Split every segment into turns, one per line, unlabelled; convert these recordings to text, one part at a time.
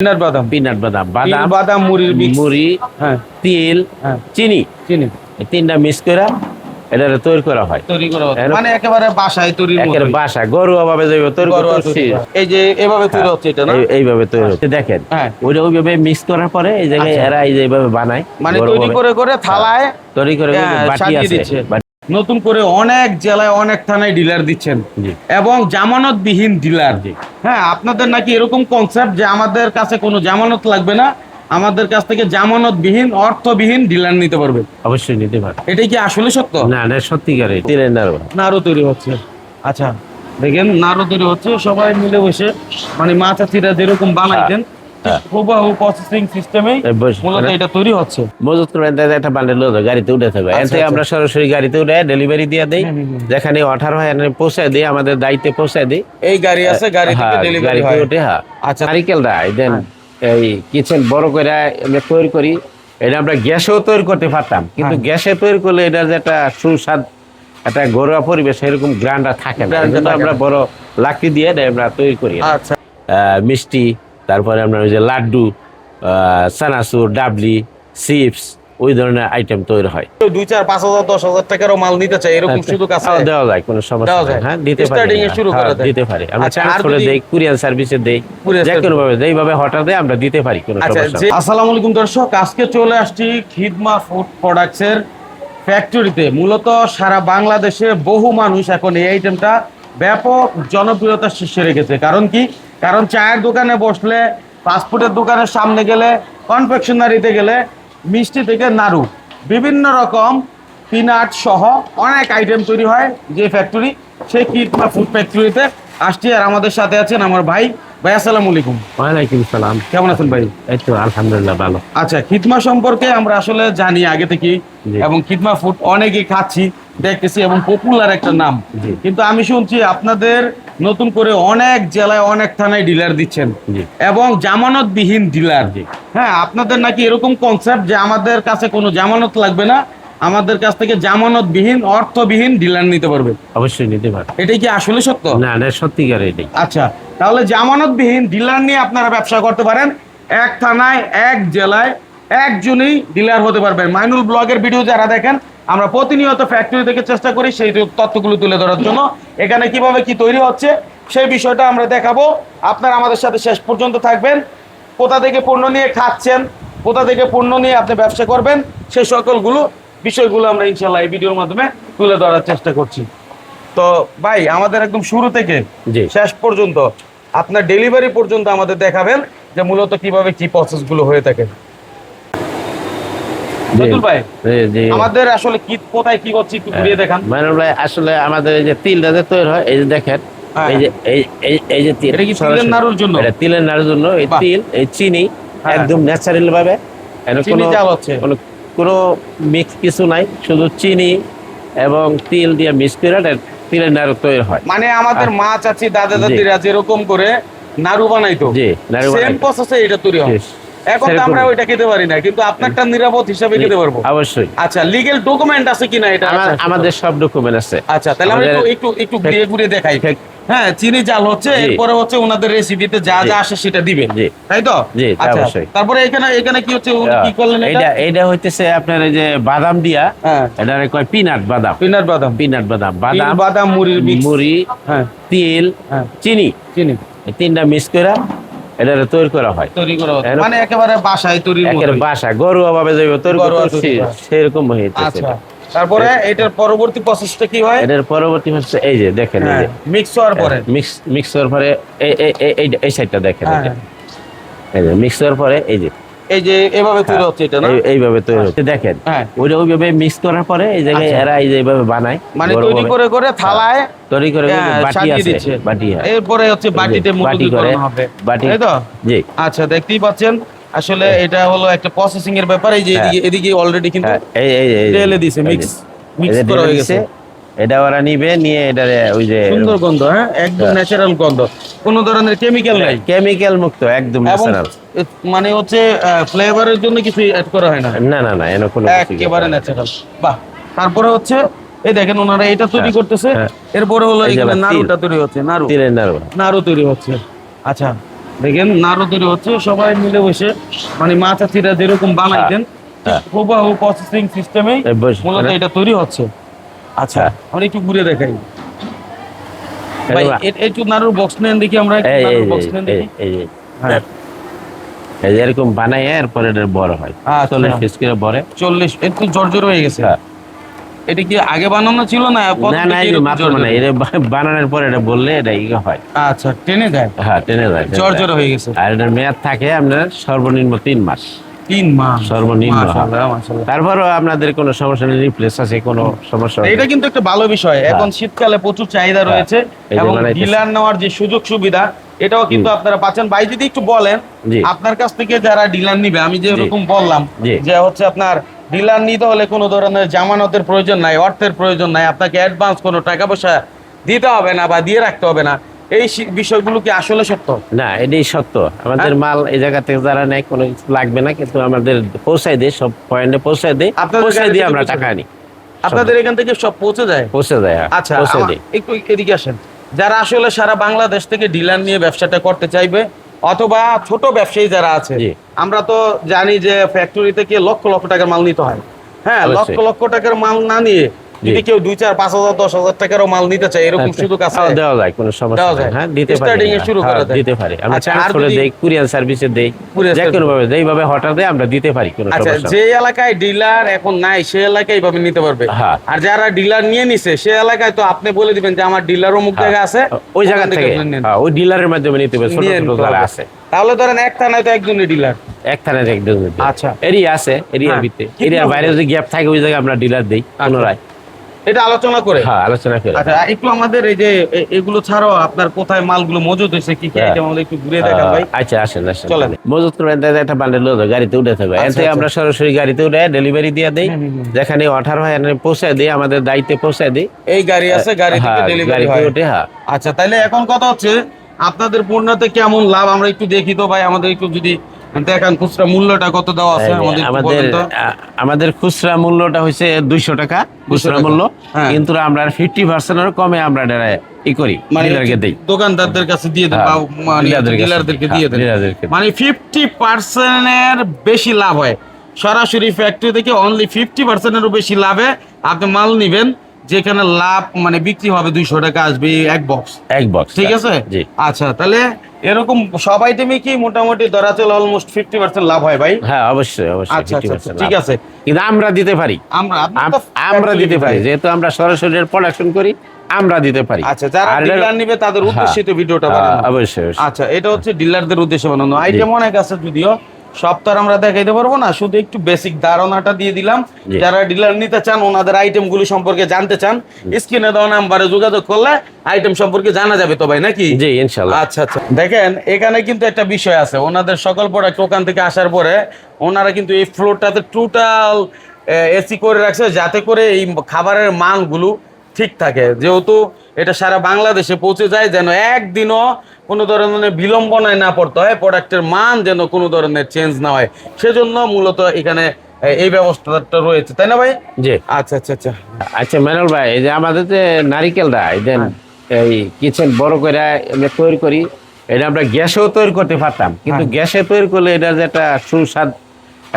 Peanut বাদাম।
Peanut বাদাম
বাদাম
বাদাম
মুড়ির
মুড়ি
হ্যাঁ।
তিল
হ্যাঁ।
চিনি।
চিনি।
তিনটা মিক্স করে এটা তৈরি করা হয়।
তৈরি করা। মানে একেবারে বাসায় তৈরি
একের বাসা গরুয়া ভাবে যাইব তৈরি করছি
এই যে এভাবে তৈরি হচ্ছে এটা না?
এইভাবে তৈরি হচ্ছে দেখেন।
হ্যাঁ।
ওইটা ওইভাবে মিক্স করার পরে এই জায়গায়
আচ্ছা।
এরা এই যে এইভাবে বানায়
মানে তৈরি করে করে থালায়
তৈরি করে
হ্যাঁ,
বাটি আছে।
নতুন করে অনেক জেলায় অনেক থানায় ডিলার দিচ্ছেন। এবং জামানতবিহীন ডিলার হ্যাঁ আপনাদের নাকি এরকম কনসেপ্ট যে আমাদের কাছে কোনো জামানত লাগবে না আমাদের কাছ থেকে জামানতবিহীন অর্থবিহীন ডিলার নিতে পারবে।
অবশ্যই নিতে পারে
এটাই কি আসলে সত্য?
না না সত্যিকারে তিলের নাড়ু।
নাড়ু তৈরি হচ্ছে। আচ্ছা দেখেন নাড়ু তৈরি হচ্ছে। সবাই মিলে বসে মানে মা চাচিরা যেরকম বানাইতেন। হুবাহু প্রসেসিং সিস্টেমে মূলত এটা তৈরি হচ্ছে।
মজুত করে একটা বান্ডেল লোদ গাড়িতে উঠে থাকবে
আচ্ছা, আচ্ছা।
আমরা সরাসরি গাড়িতে উঠে ডেলিভারি দিয়ে দেই।
হুম, হুম, হুম।
যেখানে অঠারো হয় এখানে পৌঁছায় দিই আমাদের দায়িত্বে পৌঁছায় দিই।
এই গাড়ি আছে গাড়ি থেকে
হ্যাঁ,
ডেলিভারি হয়।
উঠে হ্যাঁ।
আচ্ছা।
নারিকেল দেন এই কিচেন বড় করে আমরা তৈরি করি। এটা আমরা গ্যাসেও তৈরি করতে পারতাম কিন্তু
হ্যাঁ।
গ্যাসে তৈরি করলে এটার যে একটা সুস্বাদ একটা ঘরোয়া পরিবেশ এরকম গ্রান্ডার থাকে না। আমরা বড় লাকড়ি দিয়ে আমরা তৈরি করি।
আচ্ছা।
মিষ্টি তারপরে আমরা ওই যে লাড্ডু চানাচুর ডাবলি চিপস ওই ধরনের আইটেম তৈরি হয়।
দুই চার পাঁচ হাজার দশ হাজার টাকারও মাল নিতে চাই এরকম সুযোগ আছে?
হ্যাঁ, দেওয়া যায় কোনো সমস্যা নেই। হ্যাঁ দিতে পারি
শুরু
হ্যাঁ, দিতে পারি। আমরা
আচ্ছা, আর
ট্রান্সপোর্টে
যদি-
দেই কুরিয়ার সার্ভিসে দেই যে কোনো ভাবে যেইভাবে হঠাৎ আমরা দিতে পারি কোনো
আচ্ছা
সমস্যা
আসসালামু আলাইকুম দর্শক আজকে চলে আসছি খিদমা ফুড প্রোডাক্টস এর ফ্যাক্টরিতে মূলত সারা বাংলাদেশে বহু মানুষ এখন এই আইটেমটা ব্যাপক জনপ্রিয়তার শীর্ষে রেখেছে। কারণ কি? কারণ চায়ের দোকানে বসলে ফাস্টফুডের দোকানের সামনে গেলে কনফেকশনারিতে গেলে মিষ্টি থেকে নাড়ু বিভিন্ন রকম পিনাট সহ অনেক আইটেম তৈরি হয় যে ফ্যাক্টরি সেই কিডমা ফুড ফ্যাক্টরিতে আসছি আর আমাদের সাথে আছেন আমার ভাই। ভাই আসসালামু আলাইকুম।
ওয়ালাইকুম সালাম।
কেমন আছেন ভাই?
এই তো আলহামদুলিল্লাহ ভালো।
আচ্ছা খিদমা সম্পর্কে আমরা আসলে জানি আগে থেকেই
জি।
এবং খিদমা ফুড অনেকেই খাচ্ছি দেখতেছি এবং পপুলার একটা নাম। কিন্তু আমি শুনছি আপনাদের নতুন করে অনেক জেলায় অনেক থানায় ডিলার দিচ্ছেন। এবং জামানতবিহীন ডিলার। হ্যাঁ আপনাদের নাকি এরকম কনসেপ্ট যে আমাদের কাছে কোনো জামানত লাগবে না আমাদের কাছ থেকে জামানতবিহীন অর্থবিহীন ডিলার নিতে পারবে।
অবশ্যই নিতে পারে
এটাই কি আসলে সত্য?
না না সত্যিকারে এটাই।
আচ্ছা তাহলে জামানতবিহীন ডিলার নিয়ে আপনারা ব্যবসা করতে পারেন। এক থানায় এক জেলায় একজনই ডিলার হতে পারবেন। মাইনুল ব্লগের ভিডিও যারা দেখেন আমরা প্রতিনিয়ত ফ্যাক্টরি থেকে চেষ্টা করি সেই তথ্যগুলো তুলে ধরার জন্য। এখানে কীভাবে কি তৈরি হচ্ছে সেই বিষয়টা আমরা দেখাবো। আপনারা আমাদের সাথে শেষ পর্যন্ত থাকবেন। কোথা থেকে পণ্য নিয়ে খাচ্ছেন কোথা থেকে পণ্য নিয়ে আপনি ব্যবসা করবেন সেই সকলগুলো বিষয়গুলো আমরা ইনশাল্লাহ এই ভিডিওর মাধ্যমে তুলে ধরার চেষ্টা করছি। তো ভাই আমাদের একদম শুরু থেকে শেষ পর্যন্ত আপনার ডেলিভারি পর্যন্ত আমাদের দেখাবেন যে মূলত কীভাবে কি প্রসেসগুলো হয়ে থাকে। ভাই
জি, জি।
আমাদের আসলে কি কোথায় কি করছি একটু ঘুরিয়ে দেখান।
মাইনুল ভাই আসলে আমাদের এই যে তিলটা যে তৈরি হয় এই যে দেখেন
হ্যাঁ।
এই যে এই এই- এই যে তিল
এটা কি তিলের নাড়ুর জন্য?
এটা তিলের নাড়ুর জন্য এই তিল এই চিনি। একদম ন্যাচারাল ভাবে।
চিনি
কোনো-
হচ্ছে।
কোনো কোনো মিক্স কিছু নাই শুধু চিনি এবং তিল দিয়ে মিক্স করে তিলের নাড়ু তৈরি হয়।
মানে আমাদের মা চাচি দাদা দাদিরা যেরকম করে নাড়ু বানাইতো
জি নাড়ু
সেম প্রসেসে এটা তৈরি হয়। এখন তো। আমরা ওইটা খেতে পারি না কিন্তু আপনারটা নিরাপদ হিসাবে খেতে পারব।
অবশ্যই।
আচ্ছা লিগেল ডকুমেন্ট আছে কিনা এটা? আচ্ছা,
আমাদের সব ডকুমেন্ট আছে।
আচ্ছা তাহলে আমরা একটু একটু ঘুরিয়ে ঘুরিয়ে দেখাই। হ্যাঁ চিনি চাল হচ্ছে এরপরে হচ্ছে ওনাদের রেসিপিতে যা যা আসে সেটা দিবে
জি।
তাই তো?
জি,
আচ্ছা
অবশ্যই।
তারপরে এখানে এখানে কি হচ্ছে কি করলেন এটা?
এটা এটা হইতেছে আপনার এই যে বাদাম দিয়া
হ্যাঁ।
এটা কয়? পিনাট বাদাম।
পিনাট বাদাম।
পিনাট বাদাম। বাদাম
বাদাম মুড়ির
মুড়ি
হ্যাঁ।
তিল
হ্যাঁ।
চিনি।
চিনি।
তিনটা মিক্স করে এটা তৈরি করা হয়।
তৈরি করা
হয়।
মানে একেবারে বাসায় তৈরি
একের বাসা গরুয়া ভাবে যাইব তৈরি করছি সেরকম হইতেছে
আচ্ছা। তারপরে এটার পরবর্তী প্রসেসটা কি হয়?
এটার পরবর্তী হচ্ছে এই যে দেখেন এই
হ্যাঁ
যে।
মিক্স হওয়ার পরে।
মিক্স মিক্স হওয়ার পরে এই এই এই- সাইডটা দেখেন।
হ্যাঁ,
এই যে। মিক্স হওয়ার পরে এই যে।
এই যে এভাবে তৈরি হচ্ছে এটা না?
এইভাবে তৈরি হচ্ছে। দেখেন।
হ্যাঁ।
ওইটা ওইভাবে মিক্স করার পরে এই জায়গায়
আচ্ছা।
এরা এই যে এইভাবে বানায়
মানে তৈরি করে করে থালায়
তৈরি করে
হ্যাঁ,
বাটি আছে বাটি হয়।
এরপরে হচ্ছে বাটিতে
বাটি করে
হবে।
বাটি।
তাই তো?
জি।
আচ্ছা দেখতেই পাচ্ছেন। আসলে এটা হলো একটা প্রসেসিং এর ব্যাপার। এই যে
হ্যাঁ।
এদিকে এদিকে অলরেডি কিন্তু
হ্যাঁ, এই এই এই
তেলে দিছে মিক্স মিক্স করা হয়ে গেছে।
এটা ওরা নিবে নিয়ে এটা ওই যে
সুন্দর গন্ধ হ্যাঁ? একদম। ন্যাচারাল গন্ধ। কোনো ধরনের কেমিক্যাল নাই।
কেমিক্যাল মুক্ত একদম ন্যাচারাল
মানে হচ্ছে ফ্লেভারের জন্য কিছু অ্যাড করা হয় না।
না না না এন কোনো
একেবারে ন্যাচারাল বাহ তারপরে হচ্ছে এই দেখেন ওনারা এটা তৈরি
হ্যাঁ,
করতেছে।
হ্যাঁ।
এরপরে হলো এখানে নাড়ুটা তৈরি হচ্ছে নাড়ু।
তিলের নাড়ু।
নাড়ু তৈরি হচ্ছে। আচ্ছা দেখেন নাড়ু তৈরি হচ্ছে। সবাই মিলে বসে মানে মাথা চিরা যেরকম বানাইতেন। হুবাহু প্রসেসিং সিস্টেমে মূলত এটা তৈরি হচ্ছে। আচ্ছা। আমরা একটু ঘুরে দেখাই। ভাই একটু নাড়ুর বক্স নেন দেখি আমরা বক্স নেন দেখি।
এই যে
হ্যাঁ।
এরকম এরপরে এটা বড় হয়।
আচ্ছা।
চল্লিশ পিস করে বড়।
চল্লিশ একটু জর্জর হয়ে গেছে।
হ্যাঁ।
এটা কি আগে বানানো ছিল না
না না মানে এটা বানানোর পরে এটা বললে এটা ইয়ে হয়।
আচ্ছা টেনে দেয়।
হ্যাঁ টেনে যায় টেনে যায়।
জর্জর হয়ে গেছে।
আর এটার মেয়াদ থাকে আপনার সর্বনিম্ন তিন মাস।
তিন মাস।
সর্বনিম্ন।
মাশাআল্লাহ, মাশাআল্লাহ।
তারপরও আপনাদের কোনো সমস্যা নেই রিপ্লেস আছে কোনো সমস্যা
এটা কিন্তু একটা ভালো বিষয়। এখন শীতকালে প্রচুর চাহিদা রয়েছে
হ্যাঁ। যে
এবং ডিলার নেওয়ার যে সুযোগ সুবিধা এটাও কিন্তু আপনারা পাচ্ছেন। ভাই যদি একটু বলেন আপনার কাছ থেকে যারা ডিলার নিবে আমি যে। এরকম বললাম যে হচ্ছে আপনার ডিলার নিতে হলে কোনো ধরনের জামানতের প্রয়োজন নাই অর্থের প্রয়োজন নাই। আপনাকে অ্যাডভান্স কোনো টাকা পয়সা দিতে হবে না বা দিয়ে রাখতে হবে না। এই বিষয়গুলো কি আসলে সত্য?
না এটাই সত্য। আমাদের
হ্যাঁ।
মাল এই জায়গা থেকে যারা নেয় কোনো কিছু লাগবে না কিন্তু আমাদের পৌঁছায় দেয় সব পয়েন্টে পৌঁছায় দেয় পৌঁছায় দিয়ে আমরা টাকা আনি।
আপনাদের এখান থেকে সব পৌঁছে যায়
পৌঁছে দেয় হ্যাঁ,
আচ্ছা
পৌঁছে দেয়।
একটু এদিকে আসেন। যারা আসলে সারা বাংলাদেশ থেকে ডিলার নিয়ে ব্যবসাটা করতে চাইবে অথবা ছোট ব্যবসায়ী যারা আছে আমরা তো জানি যে ফ্যাক্টরি থেকে লক্ষ লক্ষ টাকার মাল নিতে হয়। হ্যাঁ লক্ষ লক্ষ টাকার মাল না নিয়ে যদি কেউ দুই চার পাঁচ হাজার দশ হাজার টাকারও মাল নিতে চায় এরকম সুযোগ আছে?
দেওয়া যায় কোনো সমস্যা হ্যাঁ দিতে পারি।
শুরু করা
হ্যাঁ, দিতে পারি। আমরা
আচ্ছা, আর
ট্রান্সপোর্টে
যদি-
দেই কুরিয়ার সার্ভিসে দেই যে কোনো ভাবে যেইভাবে হঠাৎ আমরা দিতে পারি কোনো
আচ্ছা
সমস্যা
যে এলাকায় ডিলার এখন নাই সে এলাকায় এইভাবে নিতে পারবে?
হ্যাঁ।
আর যারা ডিলার নিয়ে নিছে সে এলাকায় তো আপনি বলে দিবেন যে আমার ডিলার অমুক জায়গা আছে
ওই জায়গা থেকে। হ্যাঁ, ওই ডিলারের মাধ্যমে নিতে হবে ছোট ছোট যারা আছে।
তাহলে ধরেন এক থানায় তো একজনই ডিলার
এক থানায় একদম
আচ্ছা।
এরিয়া আছে এরিয়ার। ভিতরে এরিয়ার বাইরে যদি গ্যাপ থাকে ওই জায়গায় আমরা ডিলার দেই পুনরায়।
এটা আলোচনা করে।
হ্যাঁ আলোচনা করে।
আচ্ছা একটু আমাদের এই যে এগুলো ছাড়াও আপনার কোথায় মালগুলো মজুদ হয়েছে কি কি
হ্যাঁ।
আইটেম আমাদের একটু ঘুরে দেখান ভাই।
আচ্ছা আসেন আসেন
চলেন।
মজুত করে একটা বান্ডেল লোদ গাড়িতে
আচ্ছা,
থেকে।
আচ্ছা।
আমরা সরাসরি গাড়িতে উঠে ডেলিভারি দিয়ে দেই। যেখানে অঠারো হয় এখানে পৌঁছায় দিই আমাদের দায়িত্বে পৌঁছে দিই।
এই গাড়ি আছে গাড়ি থেকে
হ্যাঁ,
ডেলিভারি হয়।
উঠে হ্যাঁ।
আচ্ছা তাহলে এখন কথা হচ্ছে আপনাদের পণ্যতে কেমন লাভ? আমরা একটু দেখি তো ভাই আমাদের একটু যদি দেখান খুচরা মূল্যটা কত দেওয়া আছে আমাদের
আমাদের আমাদের খুচরা মূল্যটা টাকা খুচরা মূল্য।
হ্যাঁ।
কিন্তু আমরা কমে আমরা এটা ই করি
মানে
ডিলারকে দেই।
দোকানদারদের কাছে দিয়ে দেন বা
হ্যাঁ,
মানে। ডিলারদেরকে
হ্যাঁ,
দিয়ে দেন।
দিই।
মানে বেশি লাভ হয়। সরাসরি ফ্যাক্টরি থেকে অনলি ফিফটি পার্সেন্টেরও বেশি লাভে আপনি মাল নিবেন যেখানে লাভ মানে বিক্রি হবে দুইশো টাকা আসবে এক বক্স
এক বক্স
ঠিক আছে?
জি।
আচ্ছা তাহলে এরকম সব আইটেমে কি মোটামুটি ধরা চলে অলমোস্ট ফিফটি পার্সেন্ট লাভ হয় ভাই?
হ্যাঁ অবশ্যই অবশ্যই
আচ্ছা আচ্ছা
50%
ঠিক আছে।
কিন্তু আমরা দিতে পারি।
আমরা
আমরা দিতে পারি। যেহেতু আমরা সরাসরি প্রোডাকশন করি আমরা দিতে পারি।
আচ্ছা যারা ডিলার নিবে তাদের উদ্দেশ্যে তো ভিডিওটা
হ্যাঁ,
বানানো।
অবশ্যই অবশ্যই।
আচ্ছা এটা হচ্ছে ডিলারদের উদ্দেশ্যে বানানো। আইটেম অনেক আছে যদিও। সব তো আমরা দেখাইতে পারব না শুধু একটু বেসিক ধারণাটা দিয়ে দিলাম। যারা ডিলার নিতে চান ওনাদের আইটেমগুলো সম্পর্কে জানতে চান স্ক্রিনে দেওয়া নাম্বারে যোগাযোগ করলে আইটেম সম্পর্কে জানা যাবে তো ভাই নাকি?
জি ইনশাল্লাহ।
আচ্ছা আচ্ছা। দেখেন এখানে কিন্তু একটা বিষয় আছে ওনাদের সকল প্রোডাক্ট ওখান থেকে আসার পরে ওনারা কিন্তু এই ফ্লোরটাতে টোটাল এসি করে রাখছে যাতে করে এই খাবারের মানগুলো ঠিক থাকে। যেহেতু এটা সারা বাংলাদেশে পৌঁছে যায় যেন একদিনও কোনো ধরনের বিলম্বনায় না পড়তে হয় প্রোডাক্টের মান যেন কোনো ধরনের চেঞ্জ না হয়। সেজন্য মূলত এখানে এই ব্যবস্থাটা রয়েছে। তাই না ভাই?
জি।
আচ্ছা আচ্ছা আচ্ছা।
আচ্ছা মেনল ভাই এই যে আমাদের যে নারিকেলটা এই দেন এই কিচেন বড় করে আমরা তৈরি করি এটা আমরা গ্যাসেও তৈরি করতে পারতাম। কিন্তু
হ্যাঁ।
গ্যাসে তৈরি করলে এটা যে একটা সুস্বাদ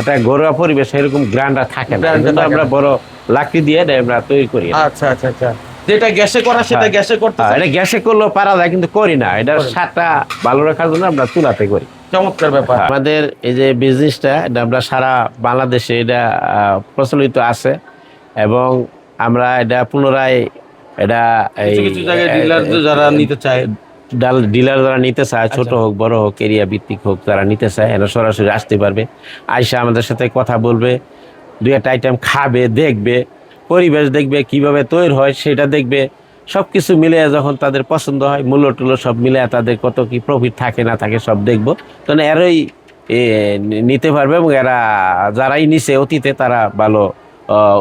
একটা ঘরোয়া পরিবেশ এরকম গ্রান্ডা থাকে না। আমরা বড় লাকড়ি দিয়ে এটা আমরা তৈরি করি।
আচ্ছা আচ্ছা আচ্ছা। যেটা গ্যাসে করা সেটা
হ্যাঁ।
গ্যাসে করতে
হ্যাঁ, এটা গ্যাসে করলেও পারা যায় কিন্তু করি না। এটার স্বাদটা ভালো রাখার জন্য আমরা চুলাতে করি।
চমৎকার ব্যাপার।
আমাদের এই যে বিজনেসটা এটা আমরা সারা বাংলাদেশে এটা আহ, প্রচলিত আছে। এবং আমরা এটা পুনরায় এটা এই
কিছু কিছু জায়গায় ডিলার যারা নিতে চায়।
ডাল ডিলার যারা নিতে চায় ছোট
আচ্ছা।
হোক বড় হোক এরিয়া ভিত্তিক হোক তারা নিতে চায় এরা সরাসরি আসতে পারবে। আইসা আমাদের সাথে কথা বলবে দু একটা আইটেম খাবে দেখবে পরিবেশ দেখবে কীভাবে তৈরি হয় সেটা দেখবে। সব কিছু মিলে যখন তাদের পছন্দ হয় মূল্য টুল্য সব মিলে তাদের কত কি প্রফিট থাকে না থাকে সব দেখব। তখন এরাই নিতে পারবে এবং এরা যারাই নিছে অতীতে তারা ভালো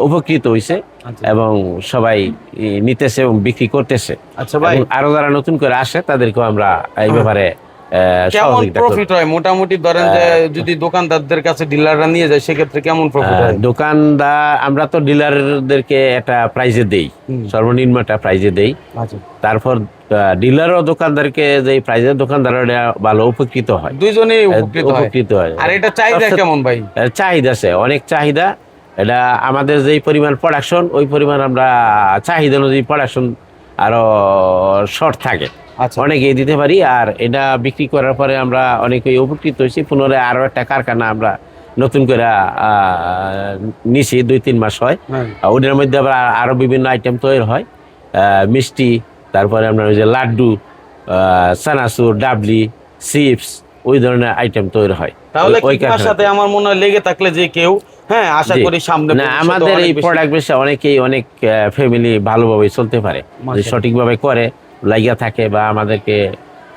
উপকৃত হয়েছে
আচ্ছা।
এবং সবাই নিতেছে এবং বিক্রি করতেছে।
আচ্ছা
আরও যারা নতুন করে আসে তাদেরকেও আমরা এই ব্যাপারে
কেমন প্রফিট হয়? মোটামুটি ধরেন যে যদি দোকানদারদের কাছে ডিলাররা নিয়ে যায় সেক্ষেত্রে কেমন প্রফিট হয়?
দোকানদার আমরা তো ডিলারদেরকে একটা প্রাইজে দেই।
হুম।
সর্বনিম্ন একটা প্রাইজে দেই।
আচ্ছা।
তারপর ডিলার ও দোকানদারকে যে দোকানদাররা ভালো উপকৃত হয়।
দুইজনেই উপকৃত হয়। আর এটা চাহিদা কেমন ভাই?
চাহিদা আছে। অনেক চাহিদা এটা আমাদের যেই পরিমাণ প্রোডাকশন ওই পরিমাণ আমরা চাহিদা অনুযায়ী প্রোডাকশন আরও শর্ট থাকে।
আচ্ছা।
অনেকেই দিতে পারি আর এটা বিক্রি করার পরে আমরা অনেকেই উপকৃত হয়েছি। পুনরায় আরও একটা কারখানা আমরা নতুন করে নিছি দুই তিন মাস হয়।
হ্যাঁ।
ওটার মধ্যে আবার আ- আরও বিভিন্ন আইটেম তৈরি হয়। মিষ্টি তারপরে আপনার ওই যে লাড্ডু চানাচুর ডাবলি চিপস ওই ধরনের আইটেম তৈরি হয়।
তাহলে
ওই-।
সাথে আমার মনে হয় লেগে থাকলে যে কেউ হ্যাঁ আশা করি সামনে
না আমাদের এই প্রোডাক্ট বেশি অনেকেই অনেক ফ্যামিলি ভালোভাবে চলতে পারে। সঠিকভাবে করে লাগিয়া থাকে বা আমাদেরকে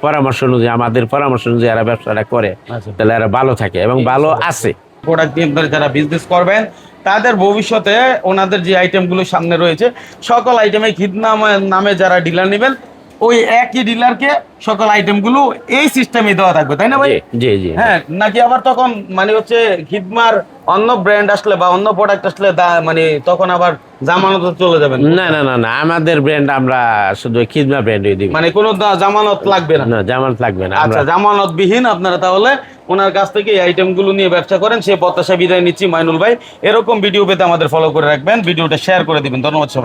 পরামর্শ অনুযায়ী আমাদের পরামর্শ অনুযায়ী এরা ব্যবসাটা করে। তাহলে এরা ভালো থাকে এবং ভালো আছে।
প্রোডাক্ট দিয়ে আপনারা যারা বিজনেস করবেন তাদের ভবিষ্যতে ওনাদের যে আইটেমগুলো সামনে রয়েছে সকল আইটেমে খিদ নামে যারা ডিলার নেবেন ওই একই ডিলারকে সকল আইটেমগুলো এই সিস্টেমে দেওয়া থাকবে তাই না ভাই?
জি জি
হ্যাঁ নাকি আবার তখন মানে হচ্ছে খিদমার অন্য ব্র্যান্ড আসলে বা অন্য প্রোডাক্ট আসলে মানে তখন আবার জামানত চলে যাবেন
না না না না আমাদের ব্র্যান্ড আমরা শুধু খিদমা ব্র্যান্ড দিব।
মানে কোনো জামানত লাগবে না?
না জামানত লাগবে না
আচ্ছা জামানত বিহীন আপনারা তাহলে ওনার কাছ থেকে এই আইটেমগুলো নিয়ে ব্যবসা করেন সে প্রত্যাশা বিদায় নিচ্ছি মাইনুল ভাই। এরকম ভিডিও পেতে আমাদের ফলো করে রাখবেন ভিডিওটা শেয়ার করে দিবেন। ধন্যবাদ